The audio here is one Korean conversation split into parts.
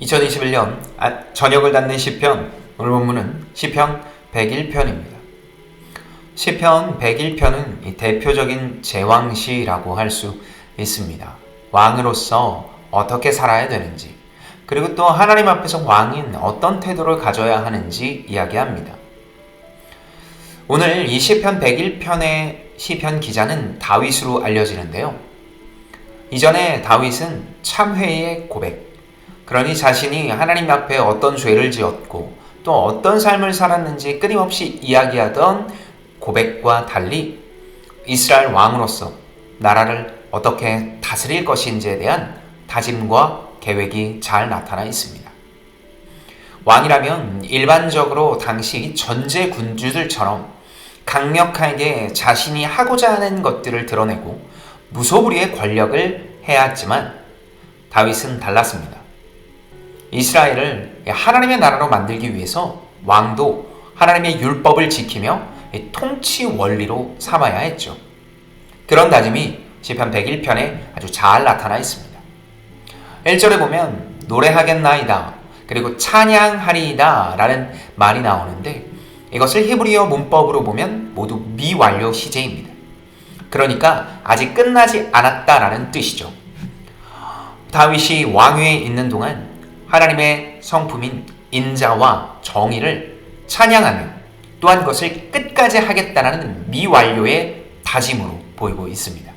2021년 아, 저녁을 닫는 시편 오늘 본문은 시편 101편입니다. 시편 101편은 대표적인 제왕시라고 할 수 있습니다. 왕으로서 어떻게 살아야 되는지 그리고 또 하나님 앞에서 왕인 어떤 태도를 가져야 하는지 이야기합니다. 오늘 이 시편 101편의 시편 기자는 다윗으로 알려지는데요. 이전에 다윗은 참회의 고백, 그러니 자신이 하나님 앞에 어떤 죄를 지었고 또 어떤 삶을 살았는지 끊임없이 이야기하던 고백과 달리 이스라엘 왕으로서 나라를 어떻게 다스릴 것인지에 대한 다짐과 계획이 잘 나타나 있습니다. 왕이라면 일반적으로 당시 전제 군주들처럼 강력하게 자신이 하고자 하는 것들을 드러내고 무소불위의 권력을 해야 했지만 다윗은 달랐습니다. 이스라엘을 하나님의 나라로 만들기 위해서 왕도 하나님의 율법을 지키며 통치 원리로 삼아야 했죠. 그런 다짐이 시편 101편에 아주 잘 나타나 있습니다. 1절에 보면 노래하겠나이다 그리고 찬양하리이다 라는 말이 나오는데 이것을 히브리어 문법으로 보면 모두 미완료 시제입니다. 그러니까 아직 끝나지 않았다라는 뜻이죠. 다윗이 왕위에 있는 동안 하나님의 성품인 인자와 정의를 찬양하며 또한 그것을 끝까지 하겠다라는 미완료의 다짐으로 보이고 있습니다.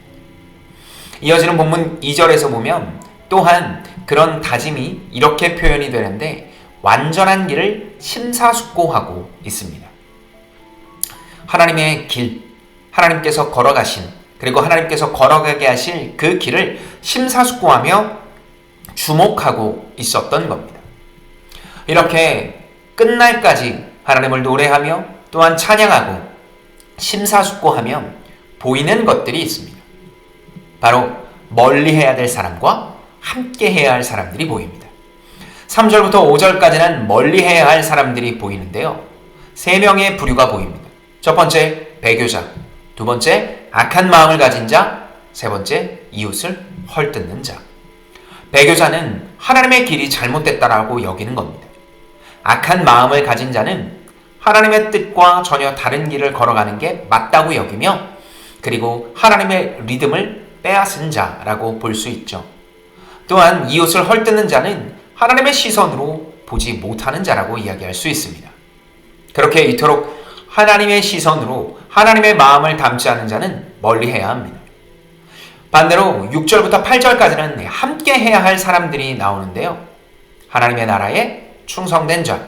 이어지는 본문 2절에서 보면 또한 그런 다짐이 이렇게 표현이 되는데 완전한 길을 심사숙고하고 있습니다. 하나님의 길, 하나님께서 걸어가신 그리고 하나님께서 걸어가게 하실 그 길을 심사숙고하며 주목하고 있었던 겁니다. 이렇게 끝날까지 하나님을 노래하며 또한 찬양하고 심사숙고하면 보이는 것들이 있습니다. 바로 멀리 해야 될 사람과 함께 해야 할 사람들이 보입니다. 3절부터 5절까지는 멀리 해야 할 사람들이 보이는데요. 세 명의 부류가 보입니다. 첫 번째, 배교자. 두 번째, 악한 마음을 가진 자. 세 번째, 이웃을 헐뜯는 자. 배교자는 하나님의 길이 잘못됐다라고 여기는 겁니다. 악한 마음을 가진 자는 하나님의 뜻과 전혀 다른 길을 걸어가는 게 맞다고 여기며 그리고 하나님의 리듬을 빼앗은 자라고 볼 수 있죠. 또한 이웃을 헐뜯는 자는 하나님의 시선으로 보지 못하는 자라고 이야기할 수 있습니다. 그렇게 이토록 하나님의 시선으로 하나님의 마음을 담지 않은 자는 멀리 해야 합니다. 반대로 6절부터 8절까지는 함께 해야 할 사람들이 나오는데요. 하나님의 나라에 충성된 자,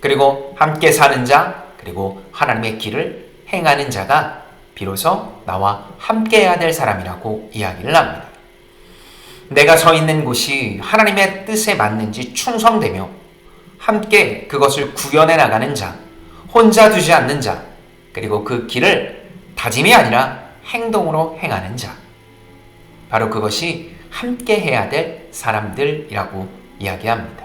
그리고 함께 사는 자, 그리고 하나님의 길을 행하는 자가 비로소 나와 함께 해야 될 사람이라고 이야기를 합니다. 내가 서 있는 곳이 하나님의 뜻에 맞는지 충성되며 함께 그것을 구현해 나가는 자, 혼자 두지 않는 자, 그리고 그 길을 다짐이 아니라 행동으로 행하는 자. 바로 그것이 함께 해야 될 사람들이라고 이야기합니다.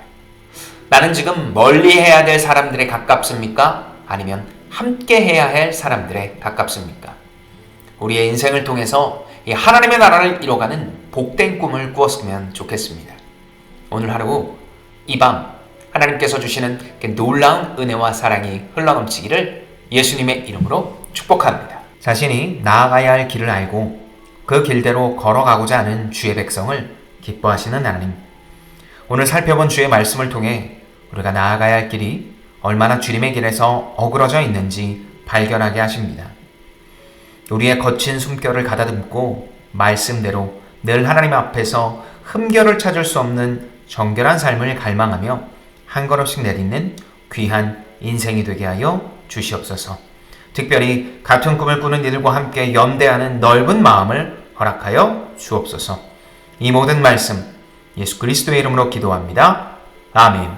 나는 지금 멀리 해야 될 사람들에 가깝습니까? 아니면 함께 해야 할 사람들에 가깝습니까? 우리의 인생을 통해서 하나님의 나라를 이뤄가는 복된 꿈을 꾸었으면 좋겠습니다. 오늘 하루 이 밤 하나님께서 주시는 그 놀라운 은혜와 사랑이 흘러넘치기를 예수님의 이름으로 축복합니다. 자신이 나아가야 할 길을 알고 그 길대로 걸어가고자 하는 주의 백성을 기뻐하시는 하나님. 오늘 살펴본 주의 말씀을 통해 우리가 나아가야 할 길이 얼마나 주님의 길에서 어그러져 있는지 발견하게 하십니다. 우리의 거친 숨결을 가다듬고 말씀대로 늘 하나님 앞에서 흠결을 찾을 수 없는 정결한 삶을 갈망하며 한 걸음씩 내딛는 귀한 인생이 되게 하여 주시옵소서. 특별히 같은 꿈을 꾸는 이들과 함께 연대하는 넓은 마음을 허락하여 주옵소서. 이 모든 말씀 예수 그리스도의 이름으로 기도합니다. 아멘.